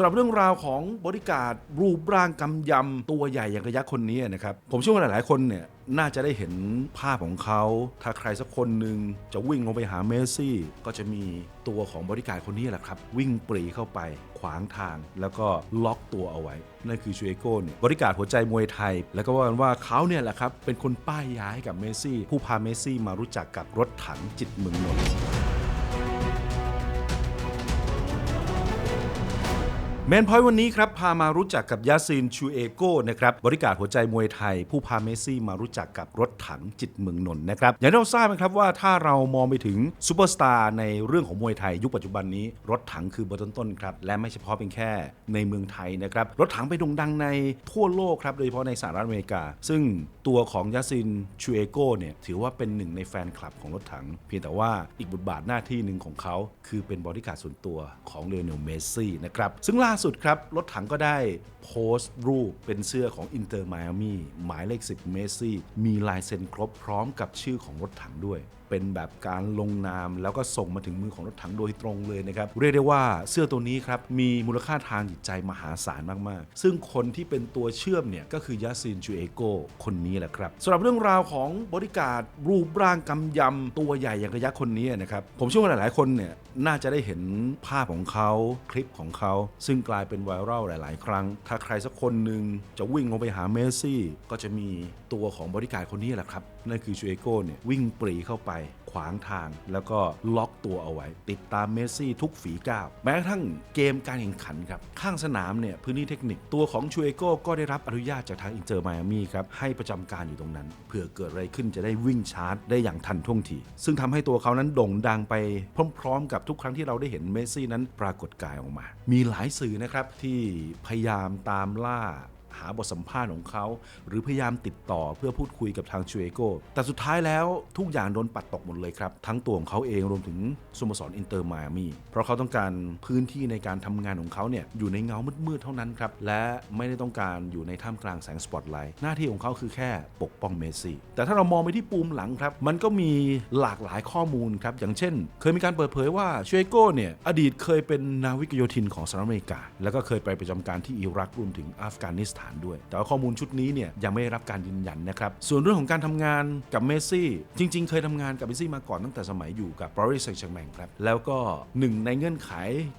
สำหรับเรื่องราวของบริการรูปร่างกำยำตัวใหญ่อย่างกระยักคนนี้นะครับ ผมเชื่อว่าหลายๆคนเนี่ยน่าจะได้เห็นภาพของเขา ถ้าใครสักคนหนึ่งจะวิ่งลงไปหาเมสซี่ ก็จะมีตัวของบริการคนนี้แหละครับ วิ่งปรีเข้าไปขวางทาง แล้วก็ล็อกตัวเอาไว้ นั่นคือชูเอโก้เนี่ยบริการหัวใจมวยไทย แล้วก็ว่ากันว่าเขาเนี่ยแหละครับ เป็นคนป้ายยาให้กับเมสซี่ ผู้พาเมสซี่มารู้จักกับรถถังจิตเมืองนนท์ แมนพอยต์วันนี้ครับ พามารู้จักกับยาซินชูเอโก้นะครับบริการหัวใจมวยไทย ผู้พาเมซี่มารู้จักกับรถถังจิตเมืองนนท์นะครับ อย่างที่เราทราบนะครับว่าถ้าเรามองไปถึงซูเปอร์สตาร์ในเรื่องของมวยไทย ยุคปัจจุบันนี้ รถถังคือเบอร์ต้นๆครับ และไม่เฉพาะเป็นแค่ในเมืองไทยนะครับ รถถังไปโด่งดังในทั่วโลกครับโดยเฉพาะในสหรัฐอเมริกา ซึ่งตัวของยาซินชูเอโก้เนี่ยถือว่าเป็นหนึ่งในแฟนคลับของรถถัง เพียงแต่ว่าอีกบทบาทหน้าที่หนึ่งของเขา คือเป็นบริการส่วนตัวของเลโอเนลเมซี่นะครับซึ่งล่าสุดครับ รถถังก็ได้โพสต์รูปเป็นเสื้อของอินเตอร์ไมอามีหมายเลข 10 เมสซี่ มีลายเซ็นครบพร้อมกับชื่อของรถถังด้วย เป็นแบบการลงนาม แล้วก็ส่งมาถึงมือของรถถังโดยตรงเลยนะครับ เรียกได้ว่าเสื้อตัวนี้ครับมีมูลค่าทางจิตใจมหาศาลมาก ๆ ซึ่งคนที่เป็นตัวเชื่อมเนี่ยก็คือยาซินจูเอโกคนนี้แหละครับสำหรับเรื่องราวของบริการรูปร่างกำยำตัวใหญ่อย่างกระยักษ์คนนี้นะครับผมเชื่อว่าหลาย ๆ คนเนี่ยน่าจะได้เห็นภาพของเขาคลิปของเขา ซึ่งกลายเป็นไวรัลหลาย ๆ ครั้ง ถ้าใครสักคนหนึ่งจะวิ่งลงไปหาเมสซี่ ก็จะมีตัวของบริการคนนี้แหละครับนั่นคือชูเอโก้เนี่ยวิ่งปรีเข้าไปขวางทาง แล้วก็ล็อกตัวเอาไว้ ติดตามเมสซี่ทุกฝีก้าวแม้กระทั่งเกมการแข่งขันครับ ข้างสนามเนี่ยพื้นที่เทคนิคตัวของชูเอโก้ก็ได้รับอนุญาตจากทางอินเตอร์ไมอามีครับให้ประจำการอยู่ตรงนั้นเผื่อเกิดอะไรขึ้นจะได้วิ่งชาร์จได้อย่างทันท่วงทีซึ่งทำให้ตัวเขานั้นโด่งดังไปพร้อมๆ กับทุกครั้งที่เราได้เห็นเมสซี่นั้นปรากฏกายออกมา มีหลายสื่อนะครับที่พยายามตามล่า หาบทสัมภาษณ์ของเขา หรือพยายามติดต่อเพื่อพูดคุยกับทางชูเอโกแต่สุดท้ายแล้วทุกอย่างโดนปัดตกหมดเลยครับ ทั้งตัวของเขาเองรวมถึงสโมสรอินเตอร์มามีเพราะเขาต้องการพื้นที่ในการทำงานของเขาเนี่ยอยู่ในเงามืดๆเท่านั้นครับและไม่ได้ต้องการอยู่ในท่ามกลางแสงสปอตไลท์หน้าที่ของเขาคือแค่ปกป้องเมสซี่แต่ถ้าเรามองไปที่ปูมหลังครับมันก็มีหลากหลายข้อมูลครับอย่างเช่น เคยมีการเปิดเผยว่าชูเอโกเนี่ยอดีตเคยเป็นนาวิกโยธินของสหรัฐอเมริกา แล้วก็เคยไปประจำการที่อิรักรวมถึงอัฟกานิสถานด้วย แต่ว่าข้อมูลชุดนี้เนี่ยยังไม่ได้รับการยืนยันนะครับ ส่วนเรื่องของการทำงานกับเมสซี่จริง ๆ เคยทำงานกับเมสซี่มาก่อนตั้งแต่สมัยอยู่กับปารีสแซงต์แชร์แมงครับแล้วก็หนึ่งในเงื่อนไข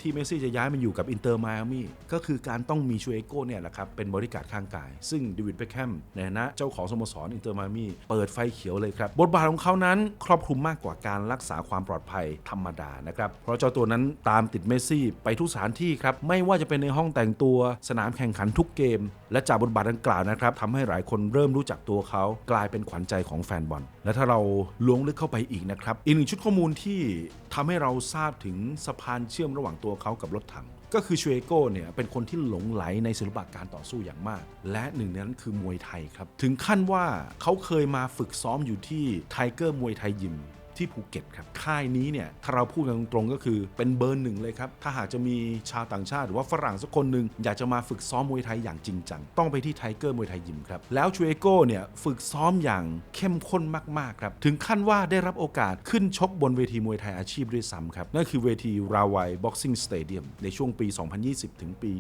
ที่เมสซี่จะย้ายมาอยู่กับอินเตอร์ไมอามี่ก็คือการต้องมีชูเอโก้เนี่ยแหละครับเป็นบริการข้างกาย ซึ่งเดวิดเบคแฮมในฐานะเจ้าของสโมสรอินเตอร์ไมอามี่เปิดไฟเขียวเลยครับบทบาทของเขานั้นครอบคลุมมากกว่าการรักษาความปลอดภัยธรรมดานะครับเพราะเจ้าตัวนั้นตามติดเมสซี่ไปทุกสถานที่ครับไม่ว่าจะเป็นในห้องแต่งตัวสนามแข่งขันทุกเกมและจากบทบาทดังกล่าวนะครับทำให้หลายคนเริ่มรู้จักตัวเขากลายเป็นขวัญใจของแฟนบอล และถ้าเราล้วงลึกเข้าไปอีกนะครับ อีกหนึ่งชุดข้อมูลที่ทำให้เราทราบถึงสะพานเชื่อมระหว่างตัวเขากับรถถังก็คือชูเอโก้เนี่ยเป็นคนที่หลงไหลในศิลปะการต่อสู้อย่างมาก และหนึ่งในนั้นคือมวยไทยครับ ถึงขั้นว่าเขาเคยมาฝึกซ้อมอยู่ที่ไทเกอร์มวยไทยยิม ที่ภูเก็ตครับ ค่ายนี้เนี่ยถ้าเราพูดกันตรงๆก็คือเป็นเบอร์หนึ่งเลยครับ ถ้าหากจะมีชาวต่างชาติ หรือว่าฝรั่งสักคนหนึ่งอยากจะมาฝึกซ้อมมวยไทยอย่างจริงจัง ต้องไปที่ไทเกอร์มวยไทยยิมครับ แล้วชูเอโก้เนี่ยฝึกซ้อมอย่างเข้มข้นมากๆครับ ถึงขั้นว่าได้รับโอกาสขึ้นชกบนเวทีมวยไทยอาชีพด้วยซ้ำครับ นั่นคือเวทีราวัยบ็อกซิ่งสเตเดียมในช่วงปี 2020 ถึงปี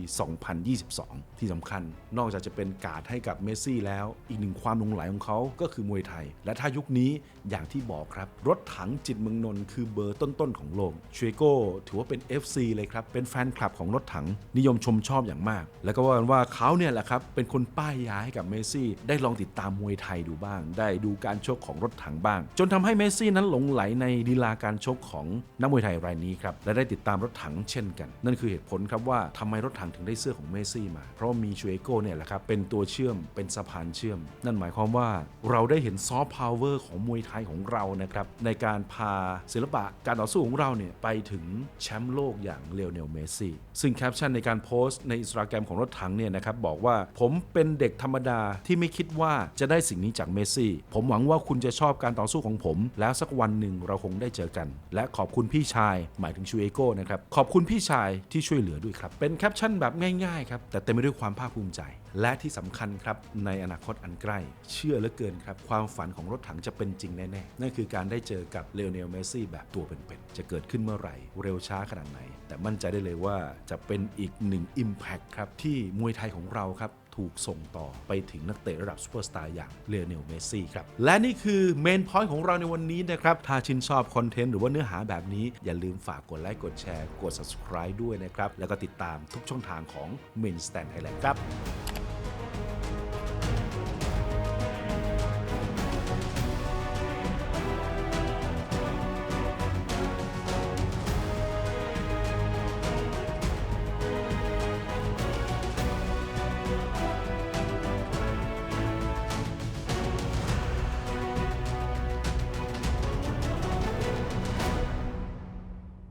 2022 ที่สำคัญ นอกจากจะเป็นการ์ดให้กับเมสซี่แล้ว อีกหนึ่งความหลงไหลของเขาก็คือมวยไทย และถ้ายุคนี้อย่างที่บอกครับรถถังจิตเมืองนนท์คือเบอร์ต้นๆของโลกชูเอโก้ถือว่าเป็น FC เลยครับ เป็นแฟนคลับของรถถังนิยมชมชอบอย่างมาก แล้วก็ว่ากันว่าเขาเนี่ยแหละครับ เป็นคนป้ายยาให้กับเมสซี่ ได้ลองติดตามมวยไทยดูบ้าง ได้ดูการชกของรถถังบ้าง จนทำให้เมสซี่นั้นหลงไหลในลีลาการชกของนักมวยไทยรายนี้ครับและได้ติดตามรถถังเช่นกัน นั่นคือเหตุผลครับว่าทำไมรถถังถึงได้เสื้อของเมสซี่มา เพราะมีชูเอโก้เนี่ยแหละครับเป็นตัวเชื่อมเป็นสะพานเชื่อม นั่นหมายความว่าเราได้เห็นซอฟต์พาวเวอร์ของมวยไทยของเรานะครับในการพาศิลปะการต่อสู้ของเราเนี่ยไปถึงแชมป์โลกอย่างเลโอเนลเมสซี่ซึ่งแคปชั่นในการโพสต์ในอินสตาแกรมของรถถังเนี่ยนะครับบอกว่าผมเป็นเด็กธรรมดาที่ไม่คิดว่าจะได้สิ่งนี้จากเมสซี่ผมหวังว่าคุณจะชอบการต่อสู้ของผม แล้วสักวันหนึ่งเราคงได้เจอกัน และขอบคุณพี่ชาย หมายถึงชูเอโก้นะครับขอบคุณพี่ชายที่ช่วยเหลือด้วยครับเป็นแคปชั่นแบบง่ายๆครับแต่เต็มไปด้วยความภาคภูมิใจและที่สำคัญครับในอนาคตอันใกล้ เชื่อเหลือเกินครับ ความฝันของรถถังจะเป็นจริงแน่ๆ นั่นคือการได้เจอกับเลโอเนลเมซี่แบบตัวเป็นๆ จะเกิดขึ้นเมื่อไหร่ เร็วช้าขนาดไหน แต่มั่นใจได้เลยว่าจะเป็นอีกหนึ่ง Impact ครับ ที่มวยไทยของเราครับถูกส่งต่อไปถึงนักเตะระดับซูเปอร์สตาร์อย่างเลโอเนลเมสซี่ครับ และนี่คือเมนพอยต์ของเราในวันนี้นะครับ ถ้าชื่นชอบคอนเทนต์หรือว่าเนื้อหาแบบนี้ อย่าลืมฝากกดไลค์กดแชร์ กด subscribe ด้วยนะครับ แล้วก็ติดตามทุกช่องทางของ Main Stand Thailand ครับ